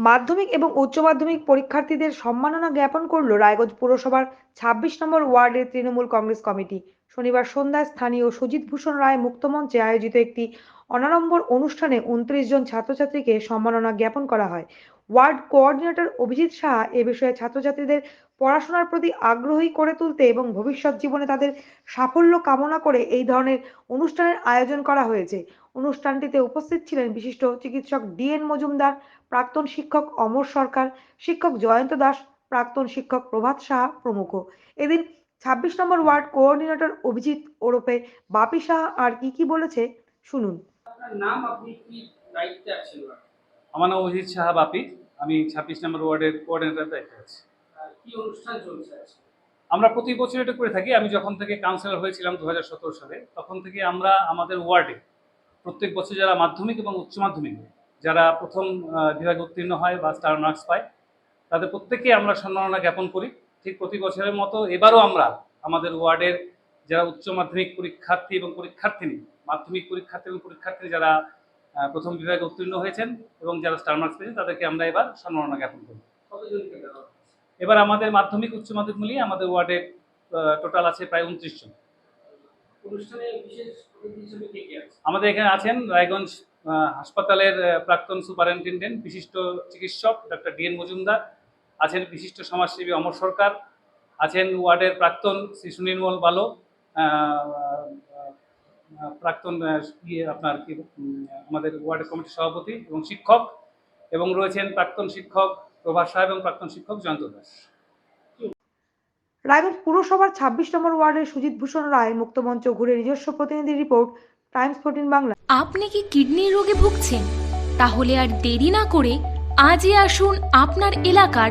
মাধ্যমিক এবং উচ্চ মাধ্যমিক পরীক্ষার্থীদের সম্মাননা জ্ঞাপন করল রায়গঞ্জ পুরসভার ছাব্বিশ নম্বর ওয়ার্ডের তৃণমূল কংগ্রেস কমিটি। শনিবার সন্ধ্যায় স্থানীয় সুজিত ভূষণ রায় মুক্তমঞ্চে আয়োজিত একটি অনাড়ম্বর অনুষ্ঠানে উনত্রিশ জন ছাত্রছাত্রীকে সম্মাননা জ্ঞাপন করা হয়। ওয়ার্ড কোঅর্ডিনেটর অভিজিৎ সাহা এ বিষয়ে ছাত্রছাত্রীদের পড়াশোনার প্রতি আগ্রহী করে তুলতে এবং ভবিষ্যৎ জীবনে তাদের সাফল্য কামনা করে এই ধরনের অনুষ্ঠানের আয়োজন করা হয়েছে। অনুষ্ঠানটিতে উপস্থিত ছিলেন বিশিষ্ট চিকিৎসক ডিএন মজুমদার, প্রাক্তন শিক্ষক অমর সরকার, শিক্ষক জয়ন্ত দাস প্রাক্তন শিক্ষক প্রভাত সাহা প্রমুখ। এদিন ছাব্বিশ নম্বর ওয়ার্ড কোঅর্ডিনেটর অভিজিৎ ওরফে বাপি সাহা আর কি কি বলেছে শুনুন। আপনার নাম আপনি কি দায়িত্বে আছেন? আমার নাম অজিত সাহা বাপি। আমি ছাব্বিশ নম্বর ওয়ার্ডের কোঅর্ডিনেটর দায়িত্বে আছি। আর কি অনুষ্ঠান চলছে আজকে? আমরা প্রতি বছর এটা করে থাকি। আমি যখন থেকে কাউন্সিলর হয়েছিলাম দু হাজার সতেরো সালে তখন থেকে আমরা আমাদের ওয়ার্ডে প্রত্যেক বছর যারা মাধ্যমিক এবং উচ্চ মাধ্যমিক যারা প্রথম আহ, বিভাগে উত্তীর্ণ হয় বা স্টার মার্কস পায় তাদের প্রত্যেককে আমরা সম্মাননা জ্ঞাপন করি। ঠিক প্রতি বছরের মতো এবারও আমরা আমাদের ওয়ার্ডের যারা উচ্চ মাধ্যমিক পরীক্ষার্থী এবং পরীক্ষার্থিনী মাধ্যমিক পরীক্ষার্থী এবং পরীক্ষার্থী যারা প্রথম বিভাগে উত্তীর্ণ হয়েছেন এবং যারা স্টার মার্কস পেয়েছেন তাদেরকে আমরা এবার সম্মাননা জ্ঞাপন করি? এবার আমাদের মাধ্যমিক উচ্চ মাধ্যমিক মিলিয়ে আমাদের ওয়ার্ডে টোটাল আছে প্রায় উনত্রিশ জন। আমাদের এখানে আছেন রায়গঞ্জ হাসপাতালের প্রাক্তন সুপারিনটেন্ডেন্ট বিশিষ্ট চিকিৎসক ডক্টর ডিএন মজুমদার আছেন বিশিষ্ট সমাজসেবী অমর সরকার আছেন ওয়ার্ডের প্রাক্তন শ্রী সুনির্মল বালো প্রাক্তন ইয়ে আপনার কি আমাদের ওয়ার্ডের কমিটির সভাপতি এবং শিক্ষক এবং রয়েছেন প্রাক্তন শিক্ষক প্রভাস সাহেব এবং প্রাক্তন শিক্ষক জয়ন্ত দাস। রায়গঞ্জ পুরসভার ছাব্বিশ নম্বর ওয়ার্ডের সুজিত ভূষণ রায় মুক্তমঞ্চ ঘুরে নিজস্ব প্রতিনিধি রিপোর্ট টাইমস ফোরটিন বাংলা। আপনি কি কিডনির রোগে ভুগছেন? তাহলে আর দেরি না করে আজই আসুন আপনার এলাকার